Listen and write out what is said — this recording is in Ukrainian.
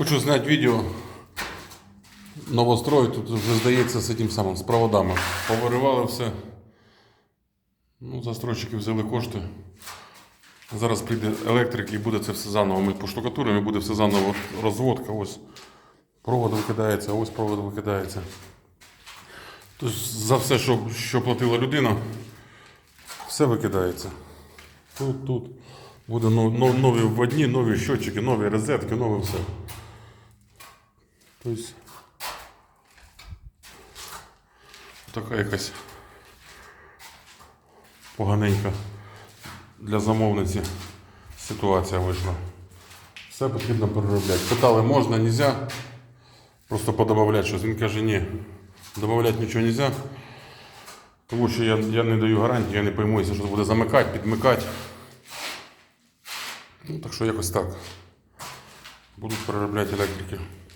Хочу зняти відео. Новострой тут вже здається з цим самим, з проводами. Повиривали все. Ну, застройщики взяли кошти. Зараз прийде електрик і буде це все заново. Ми поштукатуримо і буде все заново розводка. Ось провод викидається, ось провод викидається. Тобто за все, що, що платила людина, все викидається. Тут, тут. Буде нов- нов- нові вводні, нові щотчики, нові розетки, нове все. Тобто така якась поганенька для замовниці ситуація вийшла. Все потрібно переробляти. Питали, можна, нельзя. Просто подобавляти щось. Він каже, ні, додавати нічого нельзя. Тому що я, я не даю гарантії, я не пойму, якщо щось буде замикати, підмикати. Ну, так що якось так. Будуть переробляти електрики.